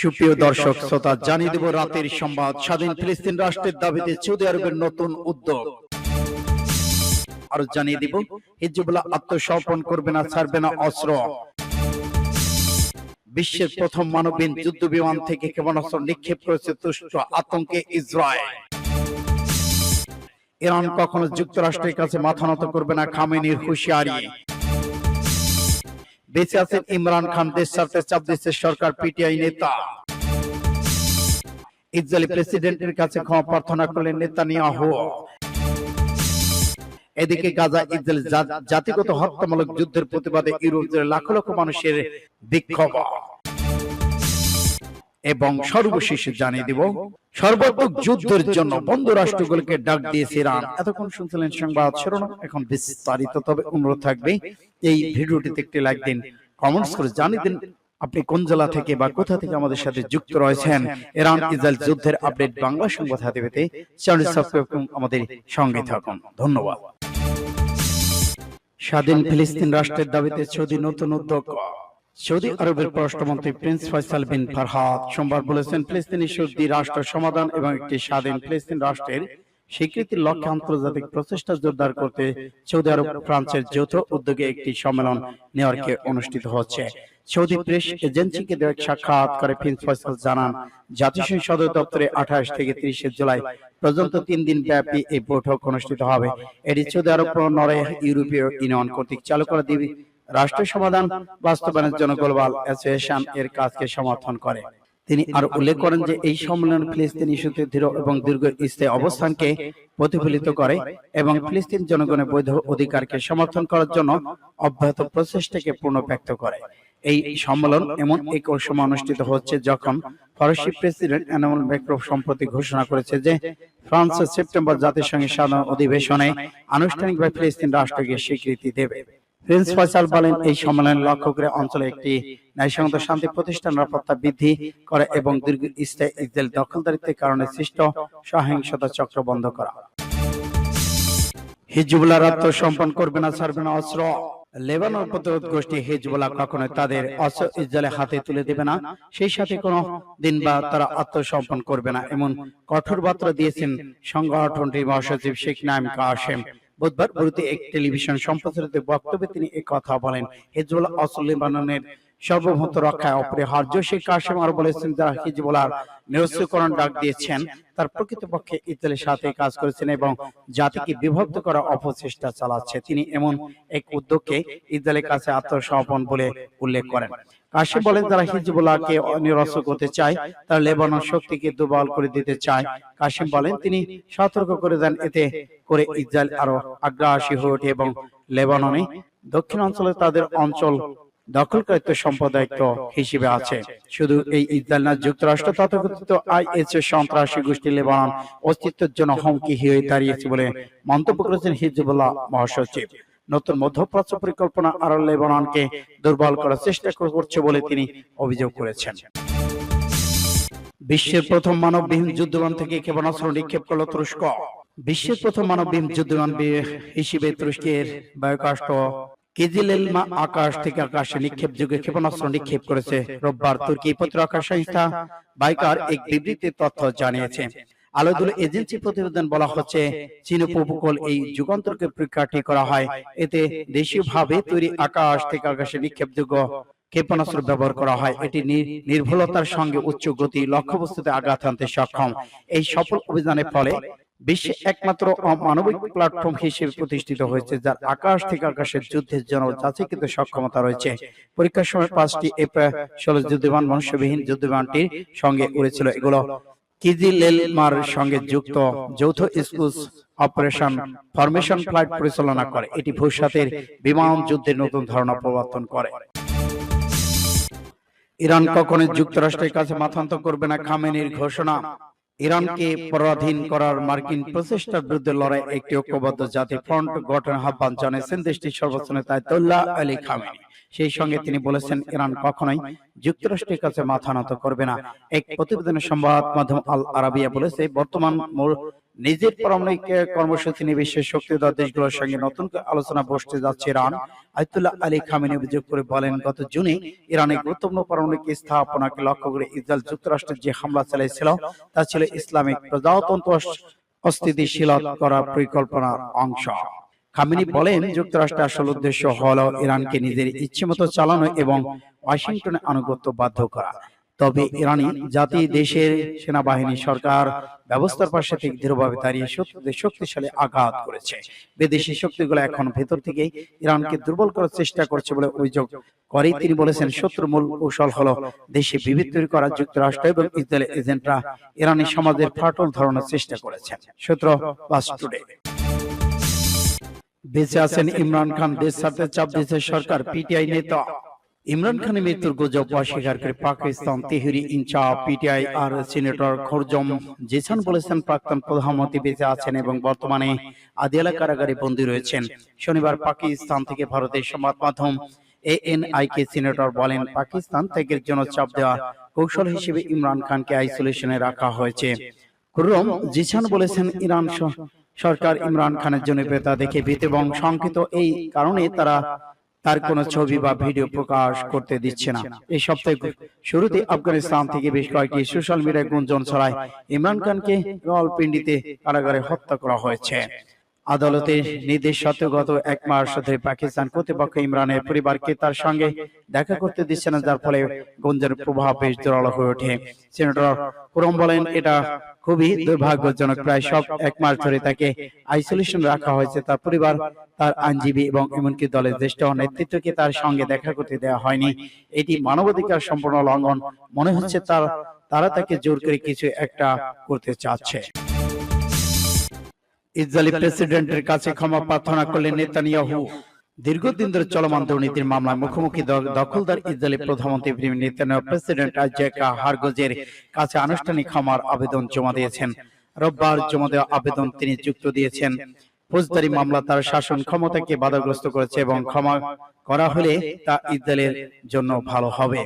সুপ্রিয় দর্শক শ্রোতা জানিয়ে দেব রাতের সংবাদ। স্বাধীন ফিলিস্তিন রাষ্ট্রের দাবিতে সৌদি আরবের নতুন উদ্যোগ। আরও জানিয়ে দিব হিজবুল্লাহ আত্মসমর্পণ করবে না ছাড়বে না অস্ত্র। বিশ্বের প্রথম মানবহীন যুদ্ধ বিমান থেকে ক্ষেপণাস্ত্র নিক্ষেপ করেছে তুষ্ট আতঙ্কে ইসরায়েল। ইরান কখনো যুক্তরাষ্ট্রের কাছে মাথা নত করবে না খামেনির হুঁশিয়ারি। বেঁচে আছেন ইমরান খান দেশ সাথে চাপ দিচ্ছে সরকার পিটিআই নেতা। ইসরায়েলি প্রেসিডেন্টের কাছে ক্ষমা প্রার্থনা করলেন নেতানিয়াহু। এদিকে গাজা ইসরায়েল জাতিগত হত্যামূলক যুদ্ধের প্রতিবাদে ইউরোপ লাখ লক্ষ মানুষের বিক্ষোভ। এবং সর্বশেষ জানিয়ে দিব সর্বাত্মক যুদ্ধের জন্য বন্ধু রাষ্ট্রগুলোকে ডাক দিয়েছে ইরান। এতক্ষণ শুনছিলেন সংবাদ শিরোনাম এখন বিস্তারিত তবে অনুরোধ থাকবে এই ভিডিওটিতে একটি লাইক দিন কমেন্টস করে জানিয়ে দিন আপনি কোন জেলা থেকে বা কোথা থেকে আমাদের সাথে যুক্ত রয়েছেন ইরান ইসরায়েল যুদ্ধের আপডেট বাংলা সংবাদ হাতে পেতে চ্যানেল সাবস্ক্রাইব করুন আমাদের সঙ্গে থাকুন। ধন্যবাদ। স্বাধীন ফিলিস্তিন রাষ্ট্রের দাবিতে সৌদি নতুন উদ্যোগ। সৌদি আরবের পররাষ্ট্রমন্ত্রী প্রিন্স ফয়সাল বিন ফারহাদ সোমবার বলেছেন ফিলিস্তিনি সৌদি রাষ্ট্র সমাধান এবং একটি স্বাধীন ফিলিস্তিন রাষ্ট্রের স্বীকৃতির লক্ষ্যে আন্তর্জাতিক প্রচেষ্টা জোরদার করতে সৌদি আরব ফ্রান্সের যৌথ উদ্যোগে একটি সম্মেলন নিউইয়র্কে অনুষ্ঠিত হচ্ছে। সৌদি প্রেস এজেন্সিকে দেওয়া এক সাক্ষাৎ প্রিন্স ফয়সাল জানান জাতিসংঘ সদর দপ্তরে আঠাশ থেকে তিরিশে জুলাই পর্যন্ত তিন দিন ব্যাপী এই বৈঠক অনুষ্ঠিত হবে। এটি সৌদি আরব নরে ইউরোপীয় ইউনিয়ন কর্তৃক চালু করা দিবি রাষ্ট্র সমাধান বাস্তবায়নের জন্য গ্লোবাল অ্যাসোসিয়েশন এর কাজকে সমর্থন করে। তিনি আরও উল্লেখ করেন যে এই সম্মেলন ফিলিস্তিন ইস্যুতে দৃঢ় এবং দীর্ঘ স্থায়ী অবস্থানকে প্রতিফলিত করে এবং ফিলিস্তিন জনগণের বৈধ অধিকারকে সমর্থন করার জন্য অব্যাহত প্রচেষ্টাকে পূর্ণ ব্যক্ত করে। এই সম্মেলন এমন এক সময় অনুষ্ঠিত হচ্ছে যখন ফরাসি প্রেসিডেন্ট এনামুল ম্যাক্রো সম্প্রতি ঘোষণা করেছে যে ফ্রান্স সেপ্টেম্বর জাতিসংঘের সাধারণ অধিবেশনে আনুষ্ঠানিকভাবে ফিলিস্তিন রাষ্ট্রকে স্বীকৃতি দেবে। প্রিন্স ফয়সাল বলেন এই সম্মেলনের লক্ষ্য করে অঞ্চলে একটি ন্যায়সঙ্গত শান্তি প্রতিষ্ঠান নিরাপত্তা বৃদ্ধি করে এবং দীর্ঘ স্থায়ী ইসরায়েল দখলদারিত্বের কারণে সৃষ্ট সহিংসতা চক্র বন্ধ করা। হিজবুল্লাহ আত্মসমর্পণ করবে না ছাড়বে না অস্ত্র। লেবানন প্রতিরোধ গোষ্ঠী হিজবুল্লাহ কখনোই তাদের অস্ত্র ইসরায়েলের হাতে তুলে দেবে না। সেই সাথে কোনো দিন বা তারা আত্মসমর্পণ করবে না। এমন কঠোর বার্তা দিয়েছেন সংগঠনটির মহাসচিব শেখ নাইম কাসেম বুধবার গুরুতে এক টেলিভিশন সম্প্রচারিত বক্তব্যে তিনি কথা বলেন। হিজবুল্লাহ অস্ত্র লেবাননের সর্বভৌমত্ব রক্ষায় অপরিহার্য শেখ কাসেম আর বলেছেন যারা হিজবুল্লাহ নিরস্ত্রীকরণ ডাক দিয়েছেন তার প্রকৃতপক্ষে ইতালির সাথে কাজ করেছেন এবং জাতিকে বিভক্ত করা অপচেষ্টা চালাচ্ছে। তিনি এমন এক উদ্যোগকে ইতালির কাছে আত্মসমর্পণ বলে উল্লেখ করেন। কাশিম বলেন যারা হিজবুল্লাহকে নিরস্ত্র করতে চায় তারা লেবানন শক্তিকে দুর্বল করে দিতে চায়। কাশিম বলেন তিনি সতর্ক করে দেন এতে করে ইসরায়েল আরও আগ্রাসী হয়ে ওঠে এবং লেবাননে দক্ষিণ অঞ্চলে তাদের অঞ্চল দখলকারিত্ব সম্প্রদায়িত্ব হিসেবে আছে। শুধু এই ইসরায়েল না যুক্তরাষ্ট্র তথাকথিত আইএস এর সন্ত্রাসী গোষ্ঠী লেবানন অস্তিত্বের জন্য হুমকি হয়ে দাঁড়িয়েছে বলে মন্তব্য করেছেন হিজবুল্লাহ মহাসচিব। নতুন মধ্যপ্রাচ্য পরিকল্পনা আরও লেবাননকে দুর্বল করার চেষ্টা করছে বলে তিনি অভিযোগ করেছেন। বিশ্বের প্রথম মানববিহীন যুদ্ধবিমান থেকে ক্ষেপণাস্ত্র নিক্ষেপ করল তুরস্ক। বিশ্বের প্রথম মানববিহীন যুদ্ধবিমান হিসেবে তুরস্কের বায়ুকাষ্ট কেজিলেলমা আকাশ থেকে আকাশে নিক্ষেপ যুগে ক্ষেপণাস্ত্র নিক্ষেপ করেছে। রোববার তুর্কি প্রতিরক্ষা সংস্থা বাইকার এক বিবৃতি তথ্য জানিয়েছে। আলোদুল এজেন্সি প্রতিবেদন বলা হচ্ছে চীন উপকূল এই যুগান্তরকে পরীক্ষাটি করা হয়। এতে দেশীয়ভাবে তৈরি আকাশ থেকে আকাশে নিক্ষেপযোগ্য ক্ষেপণাস্ত্র ব্যবহার করা হয়। এটি নির্ভুলতার সঙ্গে উচ্চ গতি লক্ষ্যবস্তুতে আঘাত আনতে সক্ষম। এই সফল অভিযানের ফলে বিশ্বে একমাত্র মানবিক প্ল্যাটফর্ম হিসেবে প্রতিষ্ঠিত হয়েছে যার আকাশ থেকে আকাশের যুদ্ধের জন্য যাচিকৃত সক্ষমতা রয়েছে। পরীক্ষার সময় পাঁচটি এফ ষোলো যুদ্ধবিমান মনুষ্যবিহীন যুদ্ধবিমানটির সঙ্গে উড়েছিল এগুলো ইরান কখনোই যুক্তরাষ্ট্রের কাছে মাথান্ত করবে না খামেনির ঘোষণা। ইরানকে পরাধীন করার মার্কিন প্রচেষ্টার বিরুদ্ধে লড়াই একটি ঐক্যবদ্ধ জাতি ফ্রন্ট গঠনের আহ্বান জানিয়েছেন দেশটির সর্বোচ্চ নেতা আলী খামেনি। সেই সঙ্গে তিনি বলেছেন ইরান কখনোই যুক্তরাষ্ট্রের কাছে মাথা নত করবে না। এক প্রতিবেদনের সংবাদ মাধ্যম আল আরাবিয়া বলেছে বর্তমান নিজের পারমাণবিক কর্মসূচি নিয়ে বিশ্বের শক্তিধর দেশগুলোর সঙ্গে নতুন করে আলোচনা বসতে যাচ্ছে ইরান। আয়তুল্লাহ আলী খামেনি অভিযোগ করে বলেন গত জুনে ইরানের গুরুত্বপূর্ণ পারমাণবিক স্থাপনাকে লক্ষ্য করে ইসরায়েল যুক্তরাষ্ট্রের যে হামলা চালিয়েছিল তা ছিল ইসলামিক প্রজাতন্ত্র অস- অস্থিতিশীল করার পরিকল্পনার অংশ। খামেনি বলেন যুক্তরাষ্ট্রের আসল উদ্দেশ্য হলো ইরানকে নিজের ইচ্ছেমতো চালানো এবং ওয়াশিংটনে আনুগত্য বাধ্য করা। তবে ইরানি জাতি দেশের সেনাবাহিনী সরকার ব্যবস্থার পাশে থেকে দৃঢ়ভাবে দাঁড়িয়ে শক্তিশালী আঘাত করেছে। বিদেশি শক্তিগুলো এখন ভেতর থেকে ইরানকে দুর্বল করার চেষ্টা করছে বলে অভিযোগ করে তিনি বলেছেন শত্রু মূল কৌশল হলো দেশে বিভেদ তৈরি করা যুক্তরাষ্ট্র এবং ইসরায়েলের এজেন্টরা ইরানি সমাজের ফাটল ধরানোর চেষ্টা করেছেন সূত্র বাস টুডে বেঁচে আছেন ইমরান খান দেশ ছাড়তে চাপ দিয়েছে সরকার পিটিআই নেতা। ইমরান খানের মৃত্যুর গুজব অস্বীকার করে পাকিস্তান তেহরি ইনচাপ পিটিআই আর সিনেটর খরজম। জেসান বলেছেন প্রাক্তন প্রধানমন্ত্রী বেঁচে আছেন এবং বর্তমানে আদিয়ালা কারাগারে বন্দী রয়েছেন। শনিবার পাকিস্তান থেকে ভারতের সংবাদ মাধ্যম এএনআই কে সিনেটর বলেন পাকিস্তান ত্যাগের জন্য চাপ দেওয়া কৌশল হিসেবে ইমরান খানকে আইসোলেশনে রাখা হয়েছে। খুররম জিসান বলেছেন ইরান সরকার ইমরান খানের জন্য বেতা দেখে ভীত এবং শঙ্কিত এই কারণে তারা তার কোনো ছবি বা ভিডিও প্রকাশ করতে দিচ্ছে না। এই সপ্তাহে শুরুতে আফগানিস্তান থেকে বেশ কয়েকটি সোশ্যাল মিডিয়ায় গুঞ্জন ছড়ায়। ইমরান খানকে রাওয়ালপিন্ডিতে কারাগারে হত্যা করা হয়েছে। আদালতের নির্দেশ সত্ত্বেও গত এক মাস ধরে পাকিস্তান কর্তৃপক্ষ ইমরানের পরিবারকে তার সঙ্গে দেখা করতে দিচ্ছে না যার ফলে গুঞ্জনের প্রভাব বেশ জোরালো হয়ে ওঠে। সেনেটর কুরম বলেন এটা খুবই দুর্ভাগ্যজনক। প্রায় সব এক মাস ধরে তাকে আইসোলেশন রাখা হয়েছে। তার পরিবার তার আইনজীবী এবং এমনকি দলের জ্যেষ্ঠ নেতৃত্বকে তার সঙ্গে দেখা করতে দেওয়া হয়নি। এটি মানবাধিকার সম্পূর্ণ লঙ্ঘন। মনে হচ্ছে তার তারা তাকে জোর করে কিছু একটা করতে চাচ্ছে ইসরায়েলি প্রেসিডেন্টের কাছে ক্ষমা প্রার্থনা করলেন নেতানিয়াহু। দীর্ঘদিন ধরে চলমান দুর্নীতির মামলায় মুখোমুখি দখলদার ইসরায়েলি প্রধানমন্ত্রী নেতানিয়াহু প্রেসিডেন্ট আইজাকা হারগজের কাছে আনুষ্ঠানিক ক্ষমার আবেদন জমা দিয়েছেন। রোববার জমা দেওয়া আবেদন তিনি যুক্ত দিয়েছেন। ফৌজদারি মামলা তার শাসন ক্ষমতাকে বাধাগ্রস্ত করেছে এবং ক্ষমা করা হলে তা ইসরায়েলের জন্য ভালো হবে।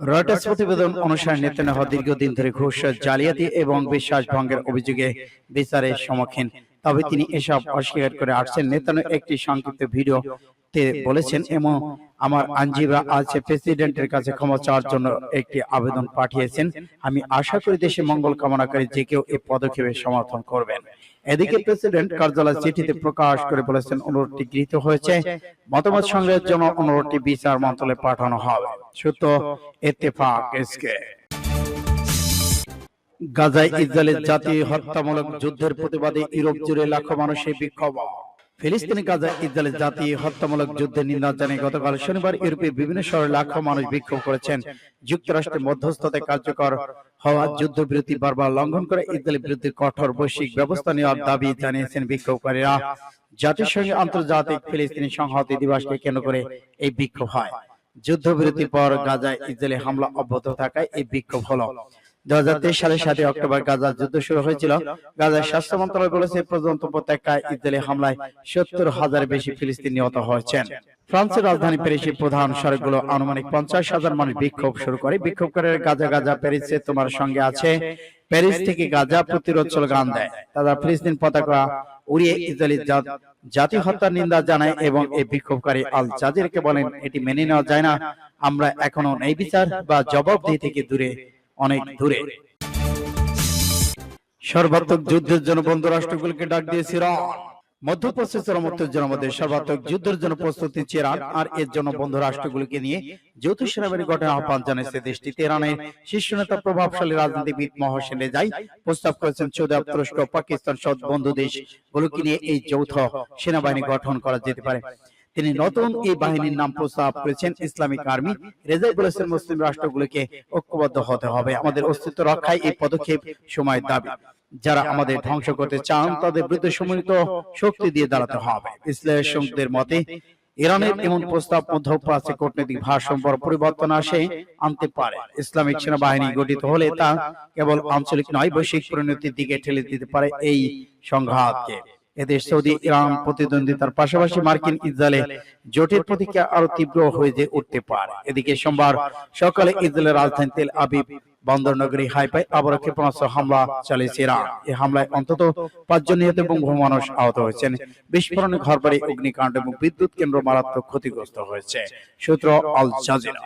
রয়টার্স প্রতিবেদন অনুসারে নেতানিয়াহু দীর্ঘদিন ধরে ঘুষ জালিয়াতি এবং বিশ্বাস ভঙ্গের অভিযোগে বিচারের সম্মুখীন তবে তিনি এসব অস্বীকার করে আসছেন। নেতানিয়াহু একটি সংক্ষিপ্ত ভিডিও বলেছেন এবং আমার আইনজীবীরা আজ প্রেসিডেন্টের কাছে ক্ষমা চাওয়ার জন্য একটি আবেদন পাঠিয়েছেন। আমি আশা করি দেশে মঙ্গল কামনা করে যে কেউ এই পদক্ষেপের সমর্থন করবেন। এদিকে প্রেসিডেন্ট কার্যালয় চিঠিতে প্রকাশ করে বলেছেন অনুরোধটি গৃহীত হয়েছে। মতামত সংগ্রহের জন্য অনুরোধটি বিচার মন্ত্রণালয়ে পাঠানো হবে। সূত্র এতেফাক এসকে। গাজায় ইসরায়েলের জাতীয় হত্যামূলক যুদ্ধের প্রতিবাদে ইউরোপ জুড়ে লাখো মানুষের বিক্ষোভ। ফিলিস্তিনি গাজায় ইসরায়েলের জাতীয় হত্যামূলক যুদ্ধের নিন্দা জানিয়ে গতকাল শনিবার ইউরোপের বিভিন্ন শহরে লাখো মানুষ বিক্ষোভ করেছেন। যুক্তরাষ্ট্রের মধ্যস্থতায় কার্যকর হওয়া যুদ্ধবিরতি বারবার লঙ্ঘন করে ইসরায়েলের বিরুদ্ধে কঠোর বৈশ্বিক ব্যবস্থা নেওয়ার দাবি জানিয়েছেন বিক্ষোভকারীরা। জাতিসংঘের আন্তর্জাতিক ফিলিস্তিনি সংহতি দিবসকে কেন্দ্র করে এই বিক্ষোভ হয়। যুদ্ধবিরতির পর গাজায় ইসরায়েলি হামলা অব্যাহত থাকায় এই বিক্ষোভ হলো দু হাজার তেইশ সালের সাতই অক্টোবর গাজার যুদ্ধ শুরু হয়েছিল। গাজার স্বাস্থ্য মন্ত্রণালয় বলেছে পর্যন্ত উপত্যকায় ইসরায়েলি হামলায় সত্তর হাজার বেশি ফিলিস্তিনি নিহত হয়েছেন। ফ্রান্সের রাজধানী প্যারিসের প্রধান সড়কগুলো আনুমানিক পঞ্চাশ হাজার মানুষ বিক্ষোভ শুরু করে। বিক্ষোভকারীরা গাজা গাজা প্যারিসে তোমার সঙ্গে আছে। প্যারিস থেকে গাজা প্রতিরোধ গান দেয়। তারা ফিলিস্তিন পতাকা উড়িয়ে ইসরায়েলি জাতি হত্যার নিন্দা জানায় এবং এই বিক্ষোভকারী আল জাজিরকে বলেন এটি মেনে নেওয়া যায় না। আমরা এখনও ন্যায় বিচার বা জবাবদিহি থেকে দূরে অনেক দূরে। সর্বাত্মক যুদ্ধের জন্য বন্ধু রাষ্ট্রগুলোকে ডাক দিয়েছে মধ্যপ্রাচ্যের জন্য বন্ধু সেনাবাহিনী গঠনের আহ্বান দেশটি প্রভাবশালী রাজনীতিবিদ প্রস্তাব করেছেন পাকিস্তান নিয়ে এই যৌথ সেনাবাহিনী গঠন করা যেতে পারে। তিনি নতুন এই বাহিনীর নাম প্রস্তাব করেছেন ইসলামিক আর্মি। রেজাই বলেছেন মুসলিম রাষ্ট্রগুলোকে ঐক্যবদ্ধ হতে হবে। আমাদের অস্তিত্ব রক্ষায় এই পদক্ষেপ সময় দাবি। যারা আমাদের ধ্বংস করতে চান তাদের বিরুদ্ধে সম্মিলিত শক্তি দিয়ে দাঁড়াতে হবে। বিশ্লেষকদের মতে ইরানের এমন প্রস্তাব মধ্যপ্রাচ্যে কূটনৈতিক ভারসাম্য পরিবর্তন আসে আনতে পারে। ইসলামিক সেনাবাহিনী গঠিত হলে তা কেবল আঞ্চলিক নয় বৈশ্বিক পরিণতির দিকে ঠেলে দিতে পারে এই সংঘাতকে এদেশ সৌদি ইরান প্রতিদ্বন্দ্বিতার পাশাপাশি মার্কিন ইসরায়েলে জোটের প্রতিক্রিয়া আরও তীব্র হয়ে যে উঠতে পারে। এদিকে সোমবার সকালে ইসরায়েলের রাজধানী তেল আবিব বন্দর নগরী হাইপাই আবারও ক্ষেপণাস্ত্র হামলা চালিয়েছে ইরান। এই হামলায় অন্তত পাঁচজন নিহত এবং বহু মানুষ আহত হয়েছেন। বিস্ফোরণে ঘরবাড়ি অগ্নিকাণ্ড এবং বিদ্যুৎ কেন্দ্র মারাত্মক ক্ষতিগ্রস্ত হয়েছে। সূত্র আল জাজিরা।